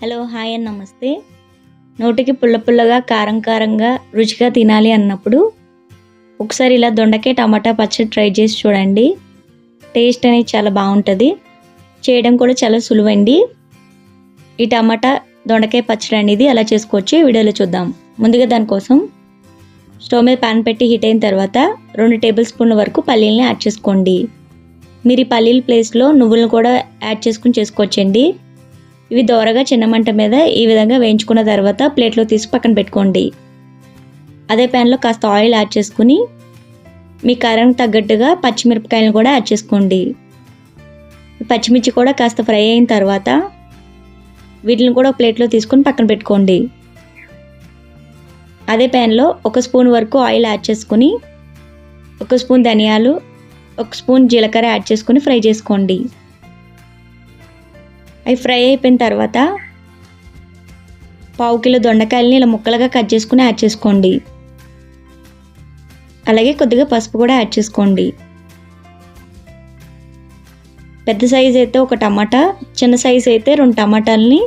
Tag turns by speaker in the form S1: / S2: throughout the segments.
S1: Hello hi and నమస్తే. నోటికి పుల్ల పుల్లగా కారం కారంగా రుచిగా తినాలి అన్నప్పుడు ఒకసారి ఇలా దొండకాయ టమాటా పచ్చడి ట్రై చేసి చూడండి. టేస్ట్ అనేది చాలా బాగుంటుంది. చేయడం కూడా చాలా సులువండి. ఈ టమాటా దొండకాయ పచ్చడి అనేది ఎలా చేసుకోవచ్చు వీడియోలో చూద్దాం. ముందుగా దానికోసం స్టవ్ మీద పాన్ పెట్టి హీట్ అయిన తర్వాత రెండు టేబుల్ స్పూన్ల వరకు పల్లీలని యాడ్ చేసుకోండి. మీరు ఈ పల్లీల ప్లేస్లో నువ్వులను కూడా యాడ్ చేసుకుని చేసుకోవచ్చండి. ఇవి దోరగా చిన్న మంట మీద ఈ విధంగా వేయించుకున్న తర్వాత ప్లేట్లో తీసి పక్కన పెట్టుకోండి. అదే ప్యాన్లో కాస్త ఆయిల్ యాడ్ చేసుకుని మీ కారానికి తగ్గట్టుగా పచ్చిమిరపకాయలను కూడా యాడ్ చేసుకోండి. పచ్చిమిర్చి కూడా కాస్త ఫ్రై అయిన తర్వాత వీటిని కూడా ఒక ప్లేట్లో తీసుకొని పక్కన పెట్టుకోండి. అదే ప్యాన్లో ఒక స్పూన్ వరకు ఆయిల్ యాడ్ చేసుకుని ఒక స్పూన్ ధనియాలు ఒక స్పూన్ జీలకర్ర యాడ్ చేసుకుని ఫ్రై చేసుకోండి. అవి ఫ్రై అయిపోయిన తర్వాత పావు కిలో దొండకాయలని ఇలా ముక్కలుగా కట్ చేసుకుని యాడ్ చేసుకోండి. అలాగే కొద్దిగా పసుపు కూడా యాడ్ చేసుకోండి. పెద్ద సైజు అయితే ఒక టమాటా చిన్న సైజు అయితే రెండు టమాటాలని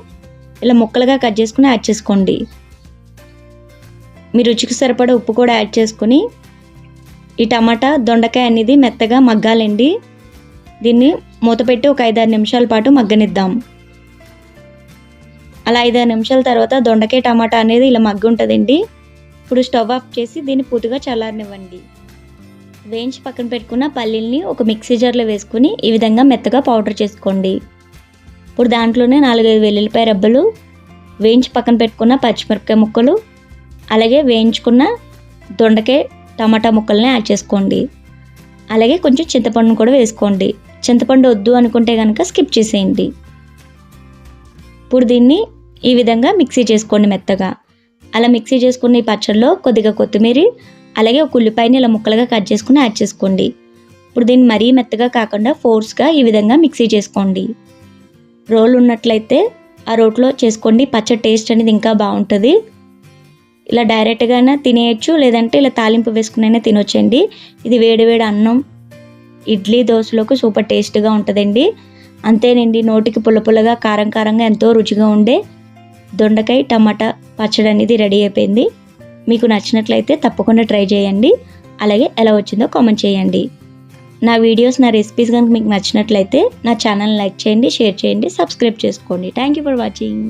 S1: ఇలా ముక్కలుగా కట్ చేసుకుని యాడ్ చేసుకోండి. మీ రుచికి సరిపడా ఉప్పు కూడా యాడ్ చేసుకుని ఈ టమాటా దొండకాయ అనేది మెత్తగా మగ్గాలండి. దీన్ని మూతపెట్టి ఒక ఐదారు నిమిషాల పాటు మగ్గనిద్దాం. అలా ఐదారు నిమిషాల తర్వాత దొండకాయ టమాటా అనేది ఇలా మగ్గి ఉంటుందండి ఇప్పుడు స్టవ్ ఆఫ్ చేసి దీన్ని పూర్తిగా చల్లారనివ్వండి. వేయించి పక్కన పెట్టుకున్న పల్లీల్ని ఒక మిక్సీ జార్లో వేసుకుని ఈ విధంగా మెత్తగా పౌడర్ చేసుకోండి. ఇప్పుడు దాంట్లోనే నాలుగైదు వెల్లుల్లిపాయ రబ్బలు వేయించి పక్కన పెట్టుకున్న పచ్చిమిరపకాయ ముక్కలు అలాగే వేయించుకున్న దొండకాయ టమాటా ముక్కల్ని యాడ్ చేసుకోండి. అలాగే కొంచెం చింతపండును కూడా వేసుకోండి. చింతపండు వద్దు అనుకుంటే కనుక స్కిప్ చేసేయండి. ఇప్పుడు దీన్ని ఈ విధంగా మిక్సీ చేసుకోండి మెత్తగా. అలా మిక్సీ చేసుకున్న ఈ పచ్చడిలో కొద్దిగా కొత్తిమీర అలాగే ఒక ఉల్లిపాయని ఇలా ముక్కలుగా కట్ చేసుకుని యాడ్ చేసుకోండి. ఇప్పుడు దీన్ని మరీ మెత్తగా కాకుండా ఫోర్స్గా ఈ విధంగా మిక్సీ చేసుకోండి. రోల్ ఉన్నట్లయితే ఆ రోట్లో చేసుకోండి. పచ్చడి టేస్ట్ అనేది ఇంకా బాగుంటుంది. ఇలా డైరెక్ట్గానే తినేయచ్చు లేదంటే ఇలా తాలింపు వేసుకునైనా తినొచ్చండి. ఇది వేడివేడి అన్నం ఇడ్లీ దోశలోకి సూపర్ టేస్ట్గా ఉంటుందండి. అంతేనండి నోటికి పుల్ల పుల్లగా కారం కారంగా ఎంతో రుచిగా ఉండే దొండకాయ టమాటా పచ్చడి అనేది రెడీ అయిపోయింది. మీకు నచ్చినట్లయితే తప్పకుండా ట్రై చేయండి. అలాగే ఎలా వచ్చిందో కామెంట్ చేయండి. నా వీడియోస్ నా రెసిపీస్ కనుక మీకు నచ్చినట్లయితే నా ఛానల్ లైక్ చేయండి షేర్ చేయండి సబ్స్క్రైబ్ చేసుకోండి. Thank you for watching.